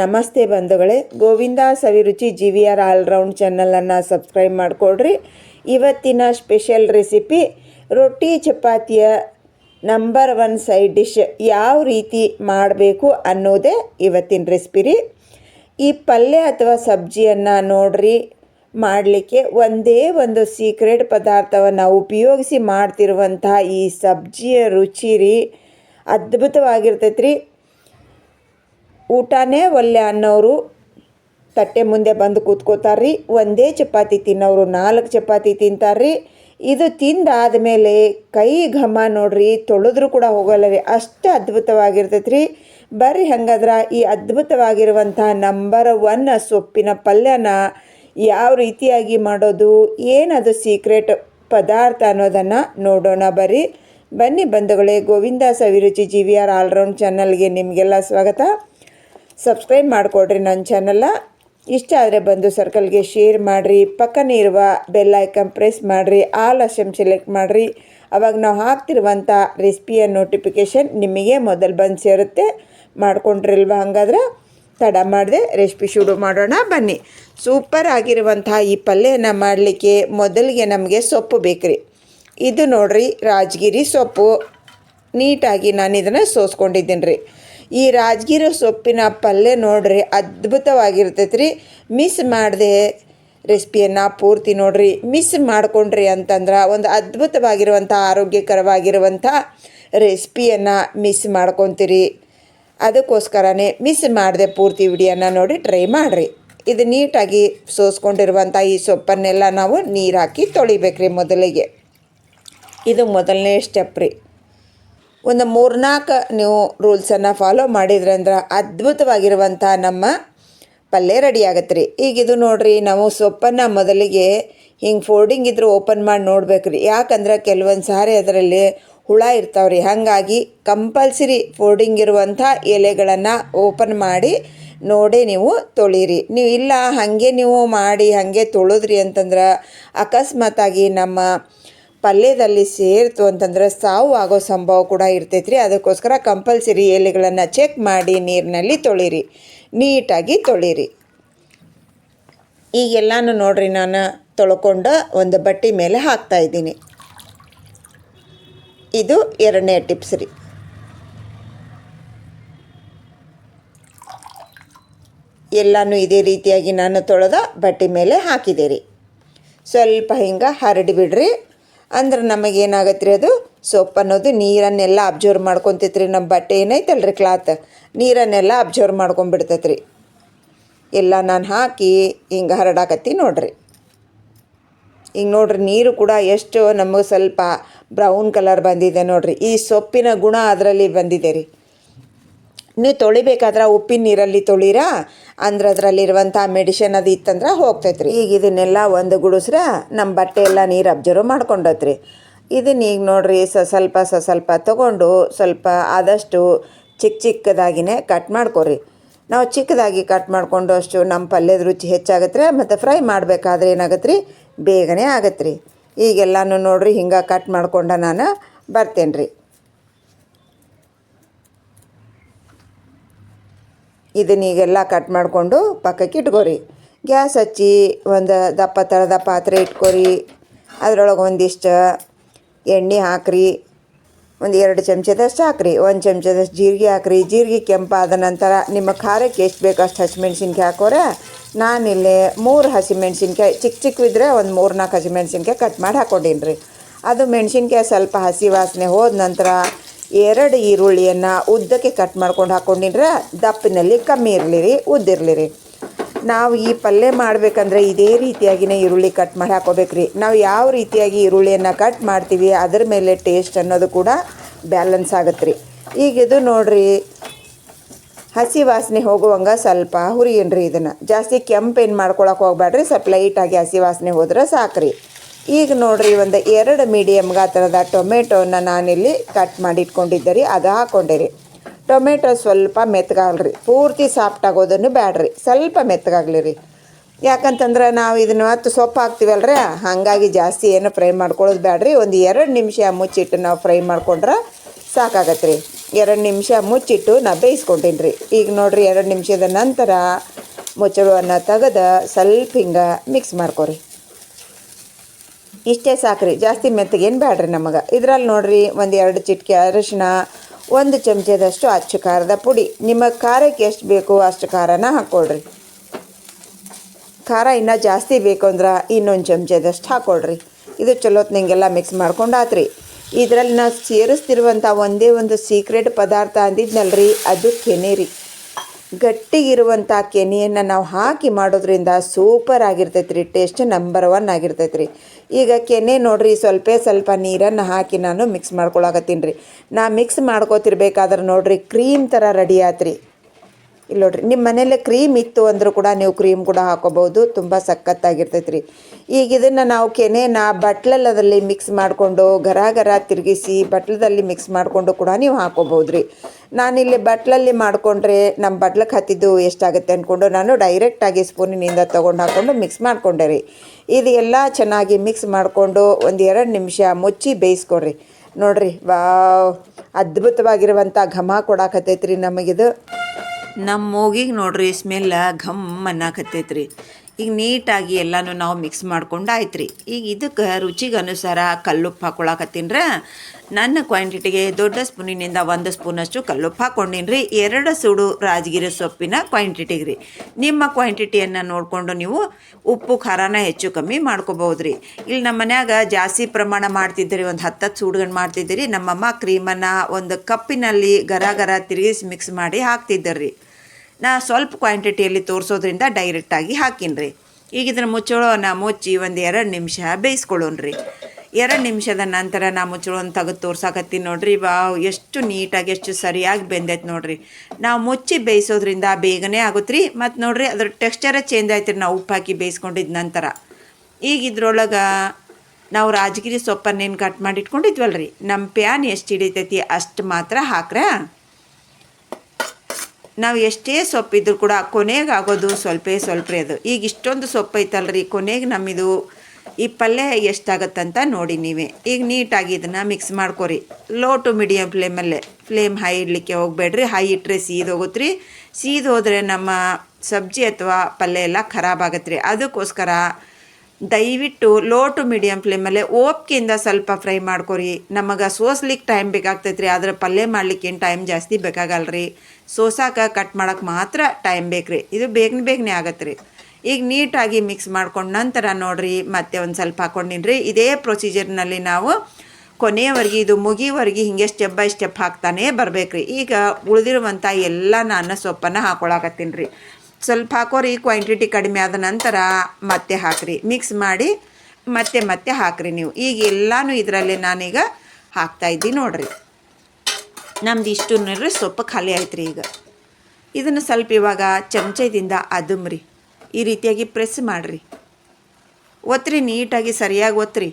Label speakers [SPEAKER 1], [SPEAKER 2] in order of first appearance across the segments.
[SPEAKER 1] ನಮಸ್ತೆ ಬಂಧುಗಳೇ. Govinda Saviruchi G V R all round ಚಾನಲನ್ನು ಸಬ್ಸ್ಕ್ರೈಬ್ ಮಾಡಿಕೊಡ್ರಿ ಇವತ್ತಿನ ಸ್ಪೆಷಲ್ ರೆಸಿಪಿ, ರೊಟ್ಟಿ ಚಪಾತಿಯ ನಂಬರ್ ಒನ್ ಸೈಡ್ ಡಿಶ್ ಯಾವ ರೀತಿ ಮಾಡಬೇಕು ಅನ್ನೋದೇ ಇವತ್ತಿನ ರೆಸಿಪಿ ರೀ. ಈ ಪಲ್ಯ ಅಥವಾ ಸಬ್ಜಿಯನ್ನು ನೋಡ್ರಿ. ಮಾಡಲಿಕ್ಕೆ ಒಂದೇ ಒಂದು ಸೀಕ್ರೆಟ್ ಪದಾರ್ಥವನ್ನು ಉಪಯೋಗಿಸಿ ಮಾಡ್ತಿರುವಂತಹ ಈ ಸಬ್ಜಿಯ ರುಚಿ ರೀ. ಅದ್ಭುತವಾಗಿರ್ತೈತೆ ರೀ ಊಟನೇ ಒಲ್ಲೆ ಅನ್ನೋರು ತಟ್ಟೆ ಮುಂದೆ ಬಂದು ಕೂತ್ಕೋತಾರ್ರಿ. ಒಂದೇ ಚಪಾತಿ ತಿನ್ನೋರು ನಾಲ್ಕು ಚಪಾತಿ ತಿಂತಾರ್ರಿ. ಇದು ತಿಂದಾದ ಮೇಲೆ ಕೈ ಘಮ ನೋಡ್ರಿ, ತೊಳೆದ್ರೂ ಕೂಡ ಹೋಗಲ್ಲ ರೀ. ಅಷ್ಟು ಅದ್ಭುತವಾಗಿರ್ತೈತೆ ರೀ ಬರ್ರಿ ಹಂಗಾದ್ರೆ ಈ ಅದ್ಭುತವಾಗಿರುವಂಥ ನಂಬರ್ ಒನ್ ಸೊಪ್ಪಿನ ಪಲ್ಯನ ಯಾವ ರೀತಿಯಾಗಿ ಮಾಡೋದು, ಏನದು ಸೀಕ್ರೆಟ್ ಪದಾರ್ಥ ಅನ್ನೋದನ್ನು ನೋಡೋಣ ಬರ್ರಿ. ಬನ್ನಿ ಬಂಧುಗಳೇ Govinda Saviruchi G V R all round ಚಾನಲ್ಗೆ ನಿಮಗೆಲ್ಲ ಸ್ವಾಗತ. ಸಬ್ಸ್ಕ್ರೈಬ್ ಮಾಡಿಕೊಡ್ರಿ ನನ್ನ ಚಾನಲ್ಲ ಇಷ್ಟ ಆದರೆ ಬಂದು ಸರ್ಕಲ್ಗೆ ಶೇರ್ ಮಾಡಿರಿ. ಪಕ್ಕನೇ ಇರುವ ಬೆಲ್ ಐಕನ್ ಪ್ರೆಸ್ ಮಾಡಿರಿ. ಆಲ್ ಅಶಮ್ ಸೆಲೆಕ್ಟ್ ಮಾಡಿರಿ. ಅವಾಗ ನಾವು ಹಾಕ್ತಿರುವಂಥ ರೆಸಿಪಿಯ ನೋಟಿಫಿಕೇಷನ್ ನಿಮಗೆ ಮೊದಲು ಬಂದು ಸೇರುತ್ತೆ. ಮಾಡಿಕೊಂಡ್ರಿಲ್ವ ಹಂಗಾದ್ರೆ ತಡ ಮಾಡಿದೆ ರೆಸಿಪಿ ಶುರು ಮಾಡೋಣ ಬನ್ನಿ. ಸೂಪರ್ ಆಗಿರುವಂಥ ಈ ಪಲ್ಯನ ಮಾಡಲಿಕ್ಕೆ ಮೊದಲಿಗೆ ನಮಗೆ ಸೊಪ್ಪು ಬೇಕ್ರಿ. ಇದು ನೋಡ್ರಿ ರಾಜಗಿರಿ ಸೊಪ್ಪು. ನೀಟಾಗಿ ನಾನು ಇದನ್ನು ಸೋಸ್ಕೊಂಡಿದ್ದೀನಿ ರೀ ಈ ರಾಜಗಿರಿ ಸೊಪ್ಪಿನ ಪಲ್ಯ ನೋಡ್ರಿ ಅದ್ಭುತವಾಗಿರ್ತೈತೆ ರೀ ಮಿಸ್ ಮಾಡದೆ ರೆಸಿಪಿಯನ್ನು ಪೂರ್ತಿ ನೋಡ್ರಿ. ಮಿಸ್ ಮಾಡಿಕೊಂಡ್ರಿ ಅಂತಂದ್ರೆ ಒಂದು ಅದ್ಭುತವಾಗಿರುವಂಥ, ಆರೋಗ್ಯಕರವಾಗಿರುವಂಥ ರೆಸಿಪಿಯನ್ನು ಮಿಸ್ ಮಾಡ್ಕೊತೀರಿ. ಅದಕ್ಕೋಸ್ಕರನೇ ಮಿಸ್ ಮಾಡದೆ ಪೂರ್ತಿ ವಿಡಿಯೋನ ನೋಡಿ ಟ್ರೈ ಮಾಡಿರಿ. ಇದು ನೀಟಾಗಿ ಸೋಸ್ಕೊಂಡಿರುವಂಥ ಈ ಸೊಪ್ಪನ್ನೆಲ್ಲ ನಾವು ನೀರು ಹಾಕಿ ತೊಳಿಬೇಕ್ರಿ ಮೊದಲಿಗೆ. ಇದು ಮೊದಲನೇ ಸ್ಟೆಪ್ ರೀ. ಒಂದು ಮೂರ್ನಾಲ್ಕು ನೀವು ರೂಲ್ಸನ್ನು ಫಾಲೋ ಮಾಡಿದ್ರೆ ಅಂದ್ರೆ ಅದ್ಭುತವಾಗಿರುವಂಥ ನಮ್ಮ ಪಲ್ಯ ರೆಡಿ ಆಗತ್ತೆ ರೀ. ಈಗ ಇದು ನೋಡಿರಿ, ನಾವು ಸೊಪ್ಪನ್ನು ಮೊದಲಿಗೆ ಹಿಂಗೆ ಫೋಲ್ಡಿಂಗ್ ಇದ್ರೆ ಓಪನ್ ಮಾಡಿ ನೋಡ್ಬೇಕು ರೀ ಯಾಕಂದ್ರೆ ಕೆಲವೊಂದು ಸಾರಿ ಅದರಲ್ಲಿ ಹುಳ ಇರ್ತಾವ್ರಿ. ಹಾಗಾಗಿ ಕಂಪಲ್ಸರಿ ಫೋಲ್ಡಿಂಗ್ ಇರುವಂಥ ಎಲೆಗಳನ್ನು ಓಪನ್ ಮಾಡಿ ನೋಡಿ ನೀವು ತೊಳೀರಿ. ನೀವು ಇಲ್ಲ, ಹಾಗೆ ನೀವು ಮಾಡಿ, ಹಾಗೆ ತೊಳೆದ್ರಿ ಅಂತಂದ್ರೆ ಅಕಸ್ಮಾತಾಗಿ ನಮ್ಮ ಪಲ್ಯದಲ್ಲಿ ಸೇರಿತು ಅಂತಂದ್ರೆ ಸಾವು ಆಗೋ ಸಂಭವ ಕೂಡ ಇರ್ತೈತೆ ರೀ ಅದಕ್ಕೋಸ್ಕರ ಕಂಪಲ್ಸರಿ ಎಲೆಗಳನ್ನು ಚೆಕ್ ಮಾಡಿ ನೀರಿನಲ್ಲಿ ತೊಳಿರಿ. ನೀಟಾಗಿ ತೊಳಿರಿ. ಈಗೆಲ್ಲನೂ ನೋಡ್ರಿ ನಾನು ತೊಳ್ಕೊಂಡು ಒಂದು ಬಟ್ಟೆ ಮೇಲೆ ಹಾಕ್ತಾ ಇದ್ದೀನಿ. ಇದು ಎರಡನೇ ಟಿಪ್ಸ್ ರೀ. ಎಲ್ಲನೂ ಇದೇ ರೀತಿಯಾಗಿ ನಾನು ತೊಳೆದ ಬಟ್ಟೆ ಮೇಲೆ ಹಾಕಿದೆ ರೀ. ಸ್ವಲ್ಪ ಹಿಂಗೆ ಹರಡಿ ಬಿಡ್ರಿ. ಅಂದ್ರೆ ನಮಗೇನಾಗತ್ತೆ ರೀ ಅದು? ಸೊಪ್ಪು ಅನ್ನೋದು ನೀರನ್ನೆಲ್ಲ ಅಬ್ಸರ್ವ್ ಮಾಡ್ಕೊತೈತೆ ರೀ ನಮ್ಮ ಬಟ್ಟೆ ಏನೈತಲ್ಲ ರೀ ಕ್ಲಾತ್? ನೀರನ್ನೆಲ್ಲ ಅಬ್ಸರ್ವ್ ಮಾಡ್ಕೊಂಬಿಡ್ತೈತೆ ರೀ ಎಲ್ಲ ನಾನು ಹಾಕಿ ಹಿಂಗೆ ಹರಡಾಕತ್ತಿ ನೋಡ್ರಿ. ಈಗ ನೋಡ್ರಿ ನೀರು ಕೂಡ ಎಷ್ಟು ನಮಗೆ ಸ್ವಲ್ಪ ಬ್ರೌನ್ ಕಲರ್ ಬಂದಿದೆ ನೋಡ್ರಿ. ಈ ಸೊಪ್ಪಿನ ಗುಣ ಅದರಲ್ಲಿ ಬಂದಿದೆ ರೀ. ನೀವು ತೊಳಿಬೇಕಾದ್ರೆ ಉಪ್ಪಿನ ನೀರಲ್ಲಿ ತೊಳಿರಾ? ಅಂದ್ರೆ ಅದರಲ್ಲಿರುವಂಥ ಮೆಡಿಷನ್ ಅದು ಇತ್ತಂದ್ರೆ ಹೋಗ್ತೈತ್ರಿ. ಈಗ ಇದನ್ನೆಲ್ಲ ಒಂದು ಗುಡಿಸ್ರ ನಮ್ಮ ಬಟ್ಟೆ ಎಲ್ಲ ನೀರು ಅಬ್ಸರ್ವ್ ಮಾಡ್ಕೊಂಡತ್ರಿ. ಇದನ್ನ ಈಗ ನೋಡ್ರಿ ಸ ಸ್ವಲ್ಪ ಸ ಸ್ವಲ್ಪ ತಗೊಂಡು ಸ್ವಲ್ಪ ಆದಷ್ಟು ಚಿಕ್ಕ ಚಿಕ್ಕದಾಗಿನೇ ಕಟ್ ಮಾಡ್ಕೊರಿ. ನಾವು ಚಿಕ್ಕದಾಗಿ ಕಟ್ ಮಾಡ್ಕೊಂಡು ಅಷ್ಟು ನಮ್ಮ ಪಲ್ಯದ ರುಚಿ ಹೆಚ್ಚಾಗತ್ತೆ ಮತ್ತು ಫ್ರೈ ಮಾಡಬೇಕಾದ್ರೆ ಏನಾಗತ್ತೆ ಬೇಗನೆ ಆಗತ್ತೆ ರೀ ಈಗೆಲ್ಲನೂ ನೋಡ್ರಿ ಹಿಂಗೆ ಕಟ್ ಮಾಡ್ಕೊಂಡ ನಾನು ಬರ್ತೇನೆ ರೀ ಇದನ್ನ ಈಗೆಲ್ಲ ಕಟ್ ಮಾಡಿಕೊಂಡು ಪಕ್ಕಕ್ಕೆ ಇಟ್ಕೋರಿ. ಗ್ಯಾಸ್ ಹಚ್ಚಿ ಒಂದು ದಪ್ಪ ತಳದ ಪಾತ್ರೆ ಇಟ್ಕೋರಿ. ಅದರೊಳಗೆ ಒಂದಿಷ್ಟು ಎಣ್ಣೆ ಹಾಕ್ರಿ. ಒಂದು ಎರಡು ಚಮಚದಷ್ಟು ಹಾಕ್ರಿ. ಒಂದು ಚಮಚದಷ್ಟು ಜೀರಿಗೆ ಹಾಕ್ರಿ. ಜೀರಿಗೆ ಕೆಂಪಾದ ನಂತರ ನಿಮ್ಮ ಖಾರಕ್ಕೆ ಎಷ್ಟು ಬೇಕು ಅಷ್ಟು ಹಸಿಮೆಣ್ಸಿನ್ಕಾಯಿ ಹಾಕೋರೆ. ನಾನಿಲ್ಲಿ ಮೂರು ಹಸಿಮೆಣ್ಸಿನ್ಕಾಯಿ ಚಿಕ್ಕ ಚಿಕ್ಕವಿದ್ರೆ ಒಂದು ಮೂರು ನಾಲ್ಕು ಹಸಿಮೆಣ್ಸಿನ್ಕಾಯಿ ಕಟ್ ಮಾಡಿ ಹಾಕ್ಕೊಂಡೀನಿ ರೀ ಅದು ಮೆಣಸಿನ್ಕಾಯಿ ಸ್ವಲ್ಪ ಹಸಿ ವಾಸನೆ ಹೋದ ನಂತರ ಎರಡು ಈರುಳ್ಳಿಯನ್ನು ಉದ್ದಕ್ಕೆ ಕಟ್ ಮಾಡ್ಕೊಂಡು ಹಾಕ್ಕೊಂಡಿದ್ರೆ ದಪ್ಪಿನಲ್ಲಿ ಕಮ್ಮಿ ಇರಲಿ ರೀ ಉದ್ದಿರಲಿ ರೀ ನಾವು ಈ ಪಲ್ಯ ಮಾಡಬೇಕಂದ್ರೆ ಇದೇ ರೀತಿಯಾಗಿನೇ ಈರುಳ್ಳಿ ಕಟ್ ಮಾಡಿ ಹಾಕೋಬೇಕು ರೀ ನಾವು ಯಾವ ರೀತಿಯಾಗಿ ಈರುಳ್ಳಿಯನ್ನು ಕಟ್ ಮಾಡ್ತೀವಿ, ಅದರ ಮೇಲೆ ಟೇಸ್ಟ್ ಅನ್ನೋದು ಕೂಡ ಬ್ಯಾಲೆನ್ಸ್ ಆಗುತ್ತೆ ರೀ ಈಗ ಇದು ನೋಡ್ರಿ, ಹಸಿ ವಾಸನೆ ಹೋಗುವಂಗ ಸ್ವಲ್ಪ ಹುರಿಯನ್ರಿ ಇದನ್ನು. ಜಾಸ್ತಿ ಕೆಂಪೇನು ಮಾಡ್ಕೊಳಕ್ಕೆ ಹೋಗ್ಬೇಡ್ರಿ ಸ್ವಲ್ಪ ಲೈಟಾಗಿ ಹಸಿ ವಾಸನೆ ಹೋದ್ರೆ ಸಾಕ್ರಿ. ಈಗ ನೋಡ್ರಿ ಒಂದು ಎರಡು ಮೀಡಿಯಮ್ ಗಾತ್ರದ ಟೊಮೆಟೊನ ನಾನಿಲ್ಲಿ ಕಟ್ ಮಾಡಿ ಇಟ್ಕೊಂಡಿದ್ದೆ ರೀ ಅದು ಹಾಕ್ಕೊಂಡೆ ರೀ ಟೊಮೆಟೊ ಸ್ವಲ್ಪ ಮೆತ್ತಗಾಗಲ್ರಿ ಪೂರ್ತಿ ಸಾಫ್ಟ್ ಆಗೋದನ್ನು ಬ್ಯಾಡ್ರಿ, ಸ್ವಲ್ಪ ಮೆತ್ತಗಾಗಲಿ ರೀ. ಯಾಕಂತಂದ್ರೆ ನಾವು ಇದನ್ನು ಮತ್ತು ಸೊಪ್ಪು ಹಾಕ್ತೀವಲ್ರಿ, ಹಾಗಾಗಿ ಜಾಸ್ತಿ ಏನು ಫ್ರೈ ಮಾಡ್ಕೊಳ್ಳೋದು ಬ್ಯಾಡ್ರಿ. ಒಂದು ಎರಡು ನಿಮಿಷ ಮುಚ್ಚಿಟ್ಟು ನಾವು ಫ್ರೈ ಮಾಡ್ಕೊಂಡ್ರೆ ಸಾಕಾಗತ್ತೆ ರೀ. ಎರಡು ನಿಮಿಷ ಮುಚ್ಚಿಟ್ಟು ನಾ ಬೇಯಿಸ್ಕೊಂಡಿನಿ ರೀ. ಈಗ ನೋಡಿರಿ, ಎರಡು ನಿಮಿಷದ ನಂತರ ಮುಚ್ಚಳವನ್ನು ತೆಗೆದು ಸ್ವಲ್ಪ ಹಿಂಗೆ ಮಿಕ್ಸ್ ಮಾಡ್ಕೊರಿ. ಇಷ್ಟೇ ಸಾಕ್ರಿ. ಜಾಸ್ತಿ ಮೆತ್ತಗೇನು ಬೇಡ್ರಿ ನಮಗೆ. ಇದರಲ್ಲಿ ನೋಡಿರಿ ಒಂದು ಎರಡು ಚಿಟಿಕೆ ಅರಿಶಿನ, ಒಂದು ಚಮಚದಷ್ಟು ಅಚ್ಚು ಖಾರದ ಪುಡಿ. ನಿಮಗೆ ಖಾರಕ್ಕೆ ಎಷ್ಟು ಬೇಕು ಅಷ್ಟು ಖಾರನ ಹಾಕ್ಕೊಳ್ರಿ ಖಾರ ಇನ್ನೂ ಜಾಸ್ತಿ ಬೇಕು ಅಂದ್ರೆ ಇನ್ನೊಂದು ಚಮಚದಷ್ಟು ಹಾಕ್ಕೊಳ್ರಿ ಇದು ಚಲೋತ್ನಂಗೆಲ್ಲ ಮಿಕ್ಸ್ ಮಾಡ್ಕೊಂಡು ಆತ್ರಿ ಇದರಲ್ಲಿ ನಾವು ಸೇರಿಸ್ತಿರುವಂಥ ಒಂದೇ ಒಂದು ಸೀಕ್ರೆಟ್ ಪದಾರ್ಥ ಅಂದಿದ್ನಲ್ರಿ, ಅದು ಕೆನೆ ರೀ ಗಟ್ಟಿಗಿರುವಂಥ ಕೆನೆಯನ್ನು ನಾವು ಹಾಕಿ ಮಾಡೋದ್ರಿಂದ ಸೂಪರ್ ಆಗಿರ್ತೈತೆ ರೀ ಟೇಸ್ಟ್ ನಂಬರ್ ಒನ್ ಆಗಿರ್ತೈತೆ ರೀ ಈಗ ಕೆನೆ ನೋಡ್ರಿ, ಸ್ವಲ್ಪ ಸ್ವಲ್ಪ ನೀರನ್ನು ಹಾಕಿ ನಾನು ಮಿಕ್ಸ್ ಮಾಡ್ಕೊಳಕತ್ತೀನಿ ರೀ. ನಾ ಮಿಕ್ಸ್ ಮಾಡ್ಕೋತಿರ್ಬೇಕಾದ್ರೆ ನೋಡ್ರಿ ಕ್ರೀಮ್ ಥರ ರೆಡಿ ಆತ್ರಿ. ಇಲ್ಲಿ ನೋಡ್ರಿ ನಿಮ್ಮ ಮನೇಲಿ ಕ್ರೀಮ್ ಇತ್ತು ಅಂದರೂ ಕೂಡ ನೀವು ಕ್ರೀಮ್ ಕೂಡ ಹಾಕೋಬಹುದು, ತುಂಬ ಸಖತ್ತಾಗಿರ್ತೈತೆ ರೀ ಈಗ ಇದನ್ನು ನಾವು ಕೆನೆನ ಬಟ್ಲಲ್ಲದಲ್ಲಿ ಮಿಕ್ಸ್ ಮಾಡಿಕೊಂಡು ಗರ ಗರ ತಿರುಗಿಸಿ ಬಟ್ಲದಲ್ಲಿ ಮಿಕ್ಸ್ ಮಾಡಿಕೊಂಡು ಕೂಡ ನೀವು ಹಾಕೋಬಹುದು ರೀ ನಾನಿಲ್ಲಿ ಬಟ್ಲಲ್ಲಿ ಮಾಡಿಕೊಂಡ್ರೆ ನಮ್ಮ ಬಟ್ಲಕ್ಕೆ ಹತ್ತಿದ್ದು ಎಷ್ಟಾಗುತ್ತೆ ಅಂದ್ಕೊಂಡು ನಾನು ಡೈರೆಕ್ಟಾಗಿ ಸ್ಪೂನಿನಿಂದ ತೊಗೊಂಡು ಹಾಕ್ಕೊಂಡು ಮಿಕ್ಸ್ ಮಾಡಿಕೊಂಡೆ ರೀ. ಇದು ಎಲ್ಲ ಚೆನ್ನಾಗಿ ಮಿಕ್ಸ್ ಮಾಡಿಕೊಂಡು ಒಂದು ಎರಡು ನಿಮಿಷ ಮುಚ್ಚಿ ಬೇಯಿಸ್ಕೊಡ್ರಿ. ನೋಡ್ರಿ ವಾ ಅದ್ಭುತವಾಗಿರುವಂಥ ಘಮ ಕೊಡಾಕತ್ತೈತ್ರಿ ನಮಗಿದು. ನಮ್ಮ ಮೂಗಿಗೆ ನೋಡ್ರಿ ಸ್ಮೆಲ್ಲ ಘಮ್ ಅನ್ನಕತ್ತೈತ್ರಿ. ಈಗ ನೀಟಾಗಿ ಎಲ್ಲನೂ ನಾವು ಮಿಕ್ಸ್ ಮಾಡ್ಕೊಂಡು ಆಯ್ತು ರೀ ಈಗ ಇದಕ್ಕೆ ರುಚಿಗೆ ಅನುಸಾರ ಕಲ್ಲುಪ್ಪು ಹಾಕೊಳಕತ್ತೀನಿ ನನ್ನ ಕ್ವಾಂಟಿಟಿಗೆ ದೊಡ್ಡ ಸ್ಪೂನಿನಿಂದ ಒಂದು ಸ್ಪೂನಷ್ಟು ಕಲ್ಲುಪ್ಪು ಹಾಕ್ಕೊಂಡಿನಿ ರೀ ಎರಡು ಸುಡು ರಾಜಗಿರಿ ಸೊಪ್ಪಿನ ಕ್ವಾಂಟಿಟಿಗೆ ರೀ ನಿಮ್ಮ ಕ್ವಾಂಟಿಟಿಯನ್ನು ನೋಡಿಕೊಂಡು ನೀವು ಉಪ್ಪು ಖಾರನ ಹೆಚ್ಚು ಕಮ್ಮಿ ಮಾಡ್ಕೋಬಹುದು ರೀ ಇಲ್ಲಿ ನಮ್ಮ ಮನ್ಯಾಗ ಜಾಸ್ತಿ ಪ್ರಮಾಣ ಮಾಡ್ತಿದ್ದೀರಿ, ಒಂದು ಹತ್ತು ಸೂಡ್ಗಂಡು ಮಾಡ್ತಿದ್ದೀರಿ. ನಮ್ಮಮ್ಮ ಕ್ರೀಮನ್ನು ಒಂದು ಕಪ್ಪಿನಲ್ಲಿ ಗರ ಗರ ತಿರುಗಿಸಿ ಮಿಕ್ಸ್ ಮಾಡಿ ಹಾಕ್ತಿದ್ದರಿ ನಾ ಸ್ವಲ್ಪ ಕ್ವಾಂಟಿಟಿಯಲ್ಲಿ ತೋರಿಸೋದ್ರಿಂದ ಡೈರೆಕ್ಟಾಗಿ ಹಾಕಿನ್ರಿ. ಈಗ ಇದನ್ನು ಮುಚ್ಚೋಣ ಮುಚ್ಚಿ ಒಂದು ಎರಡು ನಿಮಿಷ ಬೇಯಿಸ್ಕೊಳ್ಳೋಣ್ರಿ. ಎರಡು ನಿಮಿಷದ ನಂತರ ನಾ ಮುಚ್ಚಳೊಂದು ತೆಗೆದು ತೋರ್ಸಾಕತ್ತೀನಿ ನೋಡ್ರಿ. ವಾವ್, ಎಷ್ಟು ನೀಟಾಗಿ, ಎಷ್ಟು ಸರಿಯಾಗಿ ಬೆಂದೈತೆ ನೋಡ್ರಿ. ನಾವು ಮುಚ್ಚಿ ಬೇಯಿಸೋದ್ರಿಂದ ಬೇಗನೆ ಆಗುತ್ತೆ ರೀ ಮತ್ತು ನೋಡ್ರಿ, ಅದ್ರ ಟೆಕ್ಸ್ಚರೇ ಚೇಂಜ್ ಆಯ್ತು ನಾವು ಉಪ್ಪು ಹಾಕಿ ಬೇಯಿಸ್ಕೊಂಡಿದ್ದ ನಂತರ. ಈಗ ಇದ್ರೊಳಗೆ ನಾವು ರಾಜಗಿರಿ ಸೊಪ್ಪನ್ನೇನು ಕಟ್ ಮಾಡಿಟ್ಕೊಂಡಿದ್ವಲ್ಲ ರೀ ನಮ್ಮ ಪ್ಯಾನ್ ಎಷ್ಟು ಹಿಡಿತೈತಿ ಅಷ್ಟು ಮಾತ್ರ ಹಾಕ್ರೆ. ನಾವು ಎಷ್ಟೇ ಸೊಪ್ಪಿದ್ರು ಕೂಡ ಕೊನೆಗೆ ಆಗೋದು ಸ್ವಲ್ಪ ಸ್ವಲ್ಪ ಅದು. ಈಗ ಇಷ್ಟೊಂದು ಸೊಪ್ಪು ಐತಲ್ರಿ ಕೊನೆಗೆ ನಮ್ಮಿದು ಈ ಪಲ್ಯ ಎಷ್ಟಾಗತ್ತಂತ ನೋಡಿ ನೀವೇ. ಈಗ ನೀಟಾಗಿ ಇದನ್ನು ಮಿಕ್ಸ್ ಮಾಡ್ಕೊರಿ. ಲೋ ಟು ಮೀಡಿಯಮ್ ಫ್ಲೇಮಲ್ಲೇ ಫ್ಲೇಮ್ ಹೈ ಇಡಲಿಕ್ಕೆ ಹೋಗಬೇಡ್ರಿ. ಹೈ ಇಟ್ಟರೆ ಸೀದೋಗುತ್ತೆ ರೀ ಸೀದು ಹೋದರೆ ನಮ್ಮ ಸಬ್ಜಿ ಅಥವಾ ಪಲ್ಯ ಎಲ್ಲ ಖರಾಬಾಗತ್ತೆ ರೀ ಅದಕ್ಕೋಸ್ಕರ ದಯವಿಟ್ಟು ಲೋ ಟು ಮೀಡಿಯಮ್ ಫ್ಲೇಮಲ್ಲೇ ಓಪ್ಕಿಂದ ಸ್ವಲ್ಪ ಫ್ರೈ ಮಾಡ್ಕೊರಿ. ನಮಗೆ ಸೋಸ್ಲಿಕ್ಕೆ ಟೈಮ್ ಬೇಕಾಗ್ತೈತೆ ರೀ ಆದರೆ ಪಲ್ಯ ಮಾಡ್ಲಿಕ್ಕೆ ಏನು ಟೈಮ್ ಜಾಸ್ತಿ ಬೇಕಾಗಲ್ಲ ರೀ ಸೋಸಾಕ ಕಟ್ ಮಾಡೋಕ್ಕೆ ಮಾತ್ರ ಟೈಮ್ ಬೇಕು ರೀ ಇದು ಬೇಗನೆ ಬೇಗನೆ ಆಗತ್ತೆ ರೀ ಈಗ ನೀಟಾಗಿ ಮಿಕ್ಸ್ ಮಾಡ್ಕೊಂಡು ನಂತರ ನೋಡ್ರಿ, ಮತ್ತೆ ಒಂದು ಸ್ವಲ್ಪ ಹಾಕೊಂಡಿನ್ರಿ. ಇದೇ ಪ್ರೊಸೀಜರ್ನಲ್ಲಿ ನಾವು ಕೊನೆಯವರೆಗೆ ಇದು ಮುಗಿವರೆಗೆ ಹಿಂಗೆ ಸ್ಟೆಪ್ ಬೈ ಸ್ಟೆಪ್ ಹಾಕ್ತಾನೆ ಬರಬೇಕ್ರಿ. ಈಗ ಉಳಿದಿರುವಂಥ ಎಲ್ಲ ನಾನು ಸೊಪ್ಪನ್ನು ಹಾಕೊಳಕತ್ತೀನಿ. ರೀ ಸ್ವಲ್ಪ ಹಾಕೋರಿ ಕ್ವಾಂಟಿಟಿ ಕಡಿಮೆ ಆದ ನಂತರ ಮತ್ತೆ ಹಾಕ್ರಿ. ಮಿಕ್ಸ್ ಮಾಡಿ ಮತ್ತೆ ಮತ್ತೆ ಹಾಕ್ರಿ ನೀವು. ಈಗ ಎಲ್ಲಾನು ಇದರಲ್ಲಿ ನಾನೀಗ ಹಾಕ್ತಾಯಿದ್ದೀನಿ ನೋಡ್ರಿ. ನಮ್ದು ಇಷ್ಟು ನೋಡ್ರಿ ಸೊಪ್ಪು ಖಾಲಿ ಆಯ್ತು ರೀ ಈಗ. ಇದನ್ನು ಸ್ವಲ್ಪ ಇವಾಗ ಚಮಚದಿಂದ ಅದುಮ್ರಿ. ಈ ರೀತಿಯಾಗಿ ಪ್ರೆಸ್ ಮಾಡಿರಿ. ಒತ್ತಿರಿ ನೀಟಾಗಿ ಸರಿಯಾಗಿ ಒತ್ತಿರಿ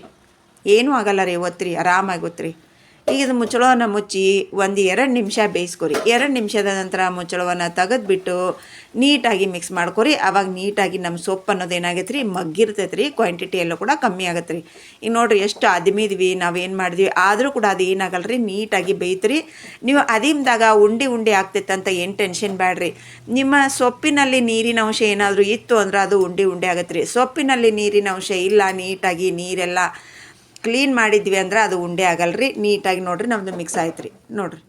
[SPEAKER 1] ಏನೂ ಆಗಲ್ಲ ರೀ ಒತ್ತಿರಿ ಆರಾಮಾಗಿ ಒತ್ರಿ. ಈಗ ಇದು ಮುಚ್ಚಳವನ್ನು ಮುಚ್ಚಿ ಒಂದು ಎರಡು ನಿಮಿಷ ಬೇಯಿಸ್ಕೊರಿ. ಎರಡು ನಿಮಿಷದ ನಂತರ ಮುಚ್ಚಳವನ್ನು ತೆಗೆದುಬಿಟ್ಟು ನೀಟಾಗಿ ಮಿಕ್ಸ್ ಮಾಡ್ಕೊರಿ. ಆವಾಗ ನೀಟಾಗಿ ನಮ್ಮ ಸೊಪ್ಪು ಅನ್ನೋದು ಏನಾಗೈತೆ ರೀ ಮಗ್ಗಿರ್ತೈತೆ ರೀ ಕ್ವಾಂಟಿಟಿ ಎಲ್ಲ ಕೂಡ ಕಮ್ಮಿ ಆಗತ್ತೆ ರೀ ಈಗ ನೋಡಿರಿ ಎಷ್ಟು ಅದಿಮಿದ್ವಿ ನಾವೇನು ಮಾಡಿದ್ವಿ? ಆದರೂ ಕೂಡ ಅದು ಏನಾಗಲ್ಲ ರೀ ನೀಟಾಗಿ ಬೇಯ್ತ್ರಿ. ನೀವು ಅದಿಮ್ದಾಗ ಉಂಡೆ ಉಂಡೆ ಆಗ್ತೈತೆ ಅಂತ ಏನು ಟೆನ್ಷನ್ ಬೇಡ್ರಿ ನಿಮ್ಮ ಸೊಪ್ಪಿನಲ್ಲಿ ನೀರಿನ ಅಂಶ ಏನಾದರೂ ಇತ್ತು ಅಂದ್ರೆ ಅದು ಉಂಡೆ ಉಂಡೆ ಆಗತ್ತೆ ರೀ ಸೊಪ್ಪಿನಲ್ಲಿ ನೀರಿನ ಅಂಶ ಇಲ್ಲ, ನೀಟಾಗಿ ನೀರೆಲ್ಲ ಕ್ಲೀನ್ ಮಾಡಿದ್ವಿ ಅಂದ್ರೆ ಅದು ಉಂಡೆ ಆಗಲ್ರಿ. ನೀಟಾಗಿ ನೋಡ್ರಿ ನಮ್ಮದು ಮಿಕ್ಸ್ ಆಯ್ತು ರೀ ನೋಡ್ರಿ,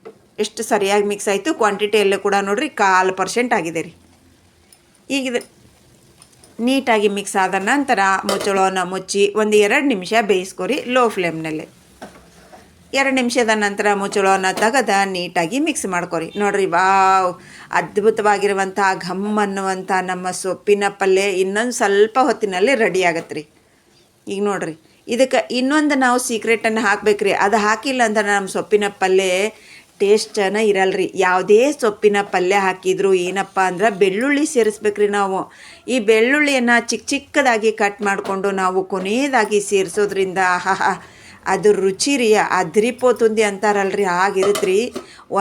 [SPEAKER 1] ಎಷ್ಟು ಸರಿಯಾಗಿ ಮಿಕ್ಸ್ ಆಯಿತು. ಕ್ವಾಂಟಿಟಿ ಎಲ್ಲ ಕೂಡ ನೋಡ್ರಿ, ಕಾಲು ಪರ್ಸೆಂಟ್ ಆಗಿದೆ ರೀ. ಈಗ ನೀಟಾಗಿ ಮಿಕ್ಸ್ ಆದ ನಂತರ ಮುಚ್ಚಳೋನ ಮುಚ್ಚಿ ಒಂದು ಎರಡು ನಿಮಿಷ ಬೇಯಿಸ್ಕೊರಿ ಲೋ ಫ್ಲೇಮ್ನಲ್ಲಿ ಎರಡು ನಿಮಿಷದ ನಂತರ ಮುಚ್ಚಳೋನ ತೆಗೆದ ನೀಟಾಗಿ ಮಿಕ್ಸ್ ಮಾಡ್ಕೊರಿ. ನೋಡ್ರಿ, ವಾವ್ ಅದ್ಭುತವಾಗಿರುವಂಥ ಘಮ್ ಅನ್ನುವಂಥ ನಮ್ಮ ಸೊಪ್ಪಿನ ಪಲ್ಯ ಇನ್ನೊಂದು ಸ್ವಲ್ಪ ಹೊತ್ತಿನಲ್ಲಿ ರೆಡಿ ಆಗತ್ತೆ ರೀ ಈಗ ನೋಡ್ರಿ ಇದಕ್ಕೆ ಇನ್ನೊಂದು ನಾವು ಸೀಕ್ರೆಟನ್ನು ಹಾಕ್ಬೇಕ್ರಿ. ಅದು ಹಾಕಿಲ್ಲ ಅಂದ್ರೆ ನಮ್ಮ ಸೊಪ್ಪಿನ ಪಲ್ಯ ಟೇಸ್ಟನ ಇರಲ್ರಿ. ಯಾವುದೇ ಸೊಪ್ಪಿನ ಪಲ್ಯ ಹಾಕಿದ್ರು ಏನಪ್ಪ ಅಂದ್ರೆ ಬೆಳ್ಳುಳ್ಳಿ ಸೇರಿಸ್ಬೇಕ್ರಿ ನಾವು. ಈ ಬೆಳ್ಳುಳ್ಳಿಯನ್ನು ಚಿಕ್ಕ ಚಿಕ್ಕದಾಗಿ ಕಟ್ ಮಾಡಿಕೊಂಡು ನಾವು ಕೊನೆಯದಾಗಿ ಸೇರಿಸೋದ್ರಿಂದ ಆಹಾ ಅದು ರುಚಿ ರೀ ಅದ್ರಿಪೋತುಂದಿ ಅಂತಾರಲ್ರಿ. ಆಗಿರುತ್ತೆ ರೀ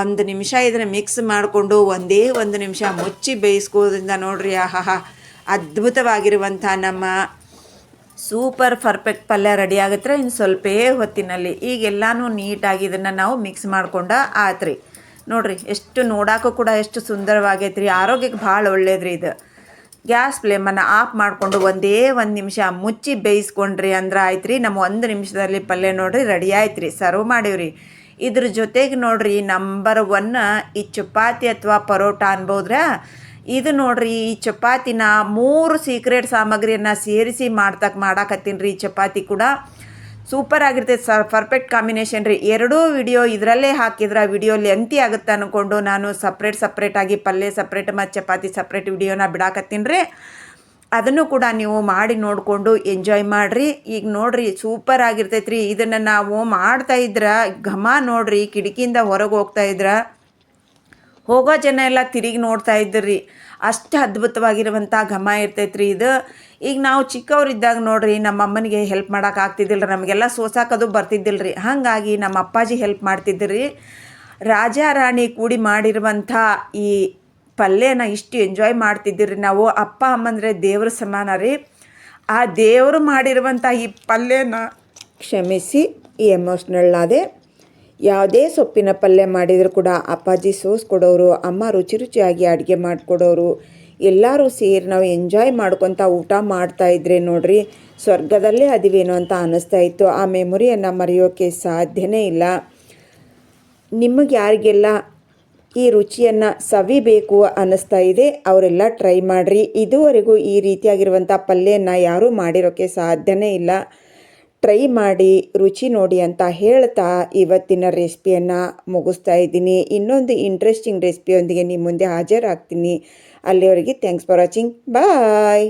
[SPEAKER 1] ಒಂದು ನಿಮಿಷ ಇದನ್ನು ಮಿಕ್ಸ್ ಮಾಡಿಕೊಂಡು ಒಂದೇ ಒಂದು ನಿಮಿಷ ಮುಚ್ಚಿ ಬೇಯಿಸ್ಕೋದ್ರಿಂದ ನೋಡ್ರಿ ಆಹಾ ಅದ್ಭುತವಾಗಿರುವಂಥ ನಮ್ಮ ಸೂಪರ್ ಪರ್ಫೆಕ್ಟ್ ಪಲ್ಯ ರೆಡಿ ಆಗುತ್ತೆ ಇನ್ನು ಸ್ವಲ್ಪೇ ಹೊತ್ತಿನಲ್ಲಿ. ಈಗ ಎಲ್ಲನೂ ನೀಟಾಗಿ ಇದನ್ನು ನಾವು ಮಿಕ್ಸ್ ಮಾಡ್ಕೊಂಡು ಆತ್ರಿ. ನೋಡ್ರಿ, ಎಷ್ಟು ನೋಡೋಕ್ಕೂ ಕೂಡ ಎಷ್ಟು ಸುಂದರವಾಗೈತ್ರಿ. ಆರೋಗ್ಯಕ್ಕೆ ಭಾಳ ಒಳ್ಳೇದ್ರಿ ಇದು. ಗ್ಯಾಸ್ ಫ್ಲೇಮನ್ನು ಆಫ್ ಮಾಡಿಕೊಂಡು ಒಂದೇ ಒಂದು ನಿಮಿಷ ಮುಚ್ಚಿ ಬೇಯಿಸ್ಕೊಂಡ್ರಿ ಅಂದ್ರೆ ಆಯ್ತು ರೀ ನಮ್ಮ ಒಂದು ನಿಮಿಷದಲ್ಲಿ ಪಲ್ಯ ನೋಡ್ರಿ ರೆಡಿ ಆಯ್ತು ರೀ ಸರ್ವ್ ಮಾಡೀವ್ರಿ. ಇದ್ರ ಜೊತೆಗೆ ನೋಡ್ರಿ ನಂಬರ್ ಒನ್ ಈ ಚಪಾತಿ ಅಥವಾ ಪರೋಟ ಅನ್ಬೋದ್ರ? ಇದು ನೋಡ್ರಿ, ಈ ಚಪಾತಿನ ಮೂರು ಸೀಕ್ರೆಟ್ ಸಾಮಗ್ರಿಯನ್ನು ಸೇರಿಸಿ ಮಾಡ್ತಕ್ಕೆ ಮಾಡಾಕತ್ತೀನಿ ರೀ ಚಪಾತಿ ಕೂಡ. ಸೂಪರ್ ಆಗಿರ್ತೈತೆ ಸರ್ ಪರ್ಫೆಕ್ಟ್ ಕಾಂಬಿನೇಷನ್ ರೀ. ಎರಡೂ ವಿಡಿಯೋ ಇದರಲ್ಲೇ ಹಾಕಿದ್ರೆ ವಿಡಿಯೋ ಲೆಂತಿ ಆಗುತ್ತೆ ಅಂದ್ಕೊಂಡು ನಾನು ಸಪ್ರೇಟ್ ಸಪ್ರೇಟಾಗಿ ಪಲ್ಯ ಸಪ್ರೇಟ್ ಮತ್ತು ಚಪಾತಿ ಸಪ್ರೇಟ್ ವಿಡಿಯೋನ ಬಿಡಾಕತ್ತೀನಿ ರೀ. ಅದನ್ನು ಕೂಡ ನೀವು ಮಾಡಿ ನೋಡಿಕೊಂಡು ಎಂಜಾಯ್ ಮಾಡಿರಿ. ಈಗ ನೋಡಿರಿ ಸೂಪರ್ ಆಗಿರ್ತೈತೆ ರೀ ಇದನ್ನು ನಾವು ಮಾಡ್ತಾಯಿದ್ರೆ ಘಮ ನೋಡಿರಿ, ಕಿಟಕಿಯಿಂದ ಹೊರಗೆ ಹೋಗ್ತಾ ಇದ್ರೆ. ಹೋಗೋ ಜನ ಎಲ್ಲ ತಿರುಗಿ ನೋಡ್ತಾ ಇದ್ರಿ ಅಷ್ಟು ಅದ್ಭುತವಾಗಿರುವಂಥ ಘಮ ಇರ್ತೈತ್ರಿ ಇದು. ಈಗ ನಾವು ಚಿಕ್ಕವರಿದ್ದಾಗ ನೋಡ್ರಿ, ನಮ್ಮ ಅಮ್ಮನಿಗೆ ಹೆಲ್ಪ್ ಮಾಡೋಕೆ ಆಗ್ತಿದ್ದಿಲ್ಲ ರೀ ನಮಗೆಲ್ಲ ಸೋಸಾಕೋದು ಬರ್ತಿದ್ದಿಲ್ಲ ರೀ ಹಾಗಾಗಿ ನಮ್ಮ ಅಪ್ಪಾಜಿ ಹೆಲ್ಪ್ ಮಾಡ್ತಿದ್ರಿ ರಾಜ ರಾಣಿ ಕೂಡಿ ಮಾಡಿರುವಂಥ ಈ ಪಲ್ಯನ ಇಷ್ಟು ಎಂಜಾಯ್ ಮಾಡ್ತಿದ್ದಿರಿ ನಾವು. ಅಪ್ಪ ಅಮ್ಮಂದರೆ ದೇವ್ರ ಸಮಾನ ರೀ. ಆ ದೇವರು ಮಾಡಿರುವಂಥ ಈ ಪಲ್ಯನ ಕ್ಷಮಿಸಿ, ಈ ಎಮೋಷ್ನಲ್ ಆದೆ ಯಾವುದೇ ಸೊಪ್ಪಿನ ಪಲ್ಯ ಮಾಡಿದರೂ ಕೂಡ ಅಪ್ಪಾಜಿ ಸೋಸ್ ಕೊಡೋರು, ಅಮ್ಮ ರುಚಿ ರುಚಿಯಾಗಿ ಅಡುಗೆ ಮಾಡಿಕೊಡೋರು, ಎಲ್ಲರೂ ಸೇರಿ ನಾವು ಎಂಜಾಯ್ ಮಾಡ್ಕೊತ ಊಟ ಮಾಡ್ತಾ ಇದ್ರೆ ನೋಡ್ರಿ ಸ್ವರ್ಗದಲ್ಲೇ ಅದಿವೇನೋ ಅಂತ ಅನ್ನಿಸ್ತಾ ಇತ್ತು. ಆ ಮೆಮೊರಿಯನ್ನು ಮರೆಯೋಕ್ಕೆ ಸಾಧ್ಯನೇ ಇಲ್ಲ. ನಿಮಗೆ ಯಾರಿಗೆಲ್ಲ ಈ ರುಚಿಯನ್ನು ಸವಿಬೇಕು ಅನ್ನಿಸ್ತಾ ಇದೆ, ಅವರೆಲ್ಲ ಟ್ರೈ ಮಾಡಿರಿ. ಇದುವರೆಗೂ ಈ ರೀತಿಯಾಗಿರುವಂಥ ಪಲ್ಯನ ಯಾರೂ ಮಾಡಿರೋಕ್ಕೆ ಸಾಧ್ಯನೇ ಇಲ್ಲ. ಟ್ರೈ ಮಾಡಿ, ರುಚಿ ನೋಡಿ ಅಂತ ಹೇಳ್ತಾ ಇವತ್ತಿನ ರೆಸಿಪಿಯನ್ನು ಮುಗಿಸ್ತಾ ಇದ್ದೀನಿ. ಇನ್ನೊಂದು ಇಂಟ್ರೆಸ್ಟಿಂಗ್ ರೆಸಿಪಿಯೊಂದಿಗೆ ನಿಮ್ಮ ಮುಂದೆ ಹಾಜರಾಗ್ತೀನಿ. ಅಲ್ಲಿವರೆಗೆ ಥ್ಯಾಂಕ್ಸ್ ಫಾರ್ ವಾಚಿಂಗ್ ಬಾಯ್